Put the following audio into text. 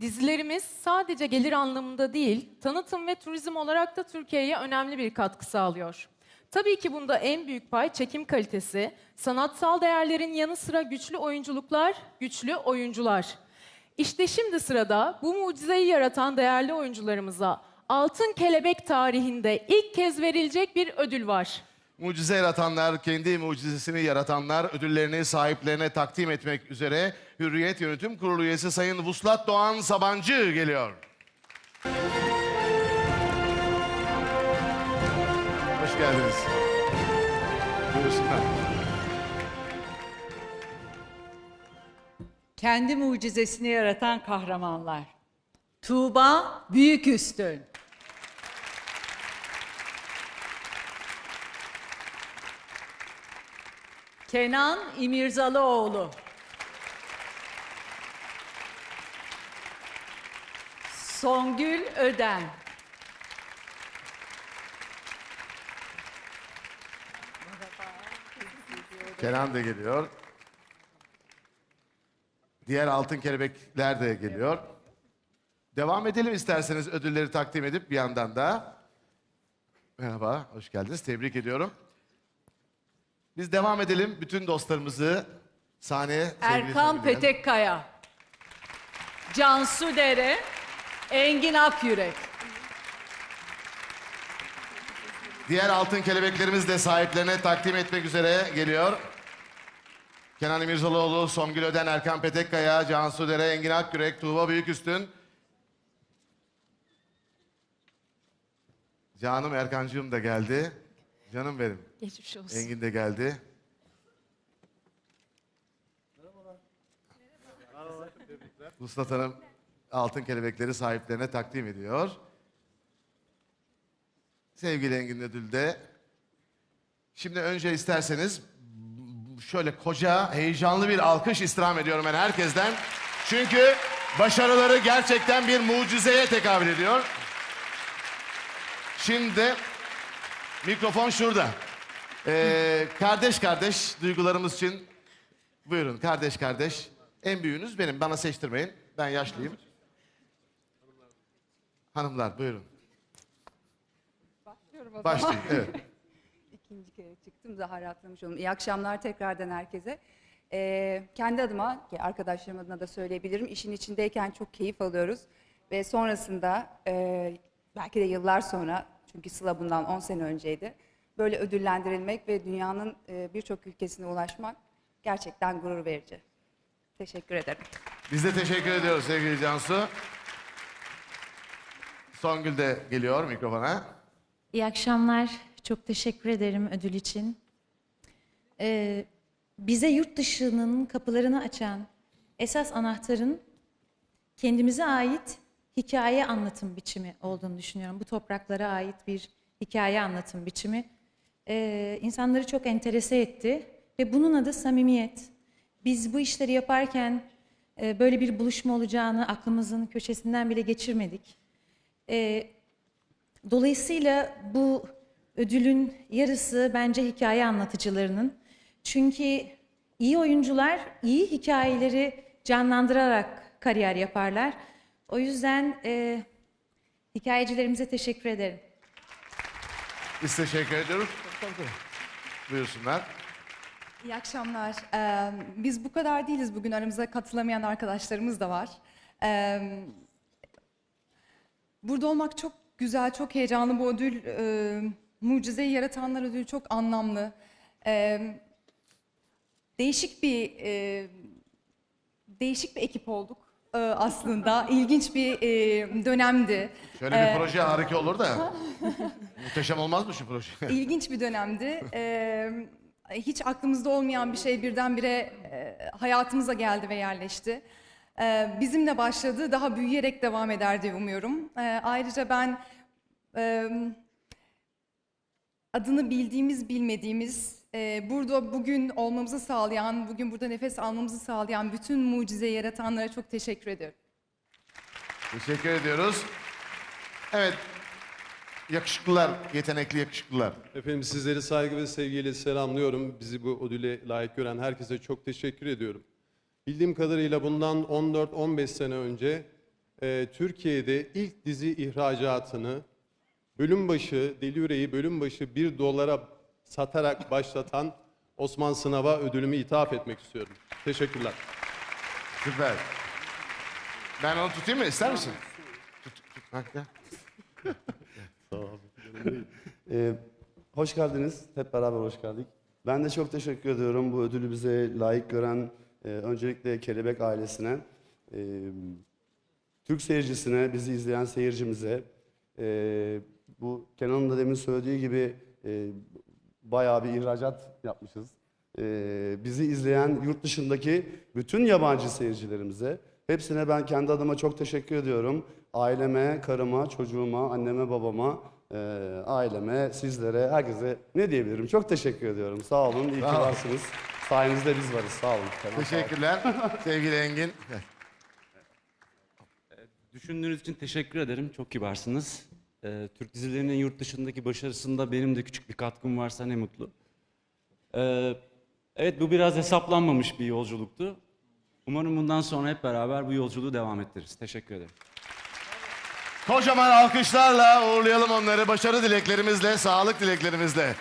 Dizilerimiz sadece gelir anlamında değil, tanıtım ve turizm olarak da Türkiye'ye önemli bir katkı sağlıyor. Tabii ki bunda en büyük pay çekim kalitesi, sanatsal değerlerin yanı sıra güçlü oyunculuklar, güçlü oyuncular. İşte şimdi sırada bu mucizeyi yaratan değerli oyuncularımıza Altın Kelebek tarihinde ilk kez verilecek bir ödül var. Mucize yaratanlar, kendi mucizesini yaratanlar ödüllerini sahiplerine takdim etmek üzere Hürriyet Yönetim Kurulu üyesi Sayın Vuslat Doğan Sabancı geliyor. Hoş geldiniz. Buyursunlar. Kendi mucizesini yaratan kahramanlar. Tuğba Büyüküstün. Kenan İmirzalıoğlu. Songül Öden. Kenan da geliyor. Diğer altın kelebekler de geliyor. Devam edelim isterseniz ödülleri takdim edip bir yandan da. Merhaba, hoş geldiniz. Tebrik ediyorum. Biz devam edelim. Bütün dostlarımızı sahneye Erkan. Petekkaya. Cansu Dere. Engin Akyürek. Diğer altın kelebeklerimiz de sahiplerine takdim etmek üzere geliyor. Kenan İmirzalıoğlu, Songül Öden, Erkan Petekkaya, Cansu Dere, Engin Akgürek, Tuğba Büyüküstün. Canım Erkancığım da geldi. Canım benim. Geçmiş olsun. Engin de geldi. Vuslat Hanım altın kelebekleri sahiplerine takdim ediyor. Sevgili Engin Ödül de. Şimdi önce isterseniz şöyle koca heyecanlı bir alkış istirham ediyorum ben herkesten. Çünkü başarıları gerçekten bir mucizeye tekabül ediyor. Şimdi mikrofon şurada. Ee, kardeş kardeş duygularımız için buyurun kardeş kardeş. En büyüğünüz benim bana seçtirmeyin. Ben yaşlıyım. Hanımlar buyurun. Başlıyorum o zaman. Başlayın. Evet. İkinci kere çıktım daha rahatlamış oldum. İyi akşamlar tekrardan herkese. Ee, kendi adıma, arkadaşlarım adına da söyleyebilirim. İşin içindeyken çok keyif alıyoruz. Ve sonrasında e, belki de yıllar sonra, çünkü Sıla bundan 10 sene önceydi. Böyle ödüllendirilmek ve dünyanın e, birçok ülkesine ulaşmak gerçekten gurur verici. Teşekkür ederim. Biz de teşekkür ediyoruz sevgili Cansu. Songül de geliyor mikrofona. İyi akşamlar. Çok teşekkür ederim ödül için. Ee, bize yurt dışının kapılarını açan esas anahtarın kendimize ait hikaye anlatım biçimi olduğunu düşünüyorum. Bu topraklara ait bir hikaye anlatım biçimi. Ee, insanları çok enterese etti ve bunun adı samimiyet. Biz bu işleri yaparken e, böyle bir buluşma olacağını aklımızın köşesinden bile geçirmedik. Ee, Dolayısıyla bu ödülün yarısı bence hikaye anlatıcılarının. Çünkü iyi oyuncular iyi hikayeleri canlandırarak kariyer yaparlar. O yüzden e, hikayecilerimize teşekkür ederim. Biz teşekkür ediyoruz. Buyursunlar. İyi akşamlar. Ee, biz bu kadar değiliz. Bugün aramıza katılamayan arkadaşlarımız da var. Ee, burada olmak çok güzel, çok heyecanlı. Bu ödül, e, Mucizeyi Yaratanlar Ödülü çok anlamlı. Ee, değişik bir e, değişik bir ekip olduk e, aslında. İlginç bir e, dönemdi. Şöyle bir proje harika olur da. Muhteşem olmaz mı şu proje? İlginç bir dönemdi. Ee, hiç aklımızda olmayan bir şey birdenbire e, hayatımıza geldi ve yerleşti. Ee, bizimle başladı, daha büyüyerek devam eder diye umuyorum. Ee, ayrıca ben e, adını bildiğimiz, bilmediğimiz, e, burada bugün olmamızı sağlayan, bugün burada nefes almamızı sağlayan bütün mucizeyi yaratanlara çok teşekkür ediyorum. Teşekkür ediyoruz. Evet. Yakışıklılar, yetenekli yakışıklılar. Efendim sizleri saygı ve sevgiyle selamlıyorum. Bizi bu ödüle layık gören herkese çok teşekkür ediyorum. Bildiğim kadarıyla bundan 14-15 sene önce e, Türkiye'de ilk dizi ihracatını bölüm başı, Deli Yüreği bölüm başı 1 dolara satarak başlatan Osman Sınav'a ödülümü ithaf etmek istiyorum. Teşekkürler. Süper. Ben onu tutayım mı? İster misin? Tut, tut. Bak ya. Ee, hoş geldiniz. Hep beraber hoş geldik. Ben de çok teşekkür ediyorum bu ödülü bize layık gören e, öncelikle Kelebek ailesine, e, Türk seyircisine, bizi izleyen seyircimize. e, bu Kenan'ın da demin söylediği gibi e, bayağı bir ihracat yapmışız. E, bizi izleyen yurt dışındaki bütün yabancı seyircilerimize, hepsine ben kendi adıma çok teşekkür ediyorum. Aileme, karıma, çocuğuma, anneme, babama, e, aileme, sizlere, herkese ne diyebilirim? Çok teşekkür ediyorum. Sağ olun, iyi ki varsınız. Sayenizde biz varız. Sağ olun. Olun. Teşekkürler. Sevgili Engin. Düşündüğünüz için teşekkür ederim. Çok kibarsınız. Ee, Türk dizilerinin yurt dışındaki başarısında benim de küçük bir katkım varsa ne mutlu. Ee, evet bu biraz hesaplanmamış bir yolculuktu. Umarım bundan sonra hep beraber bu yolculuğu devam ettiririz. Teşekkür ederim. Kocaman alkışlarla uğurlayalım onları. Başarı dileklerimizle, sağlık dileklerimizle.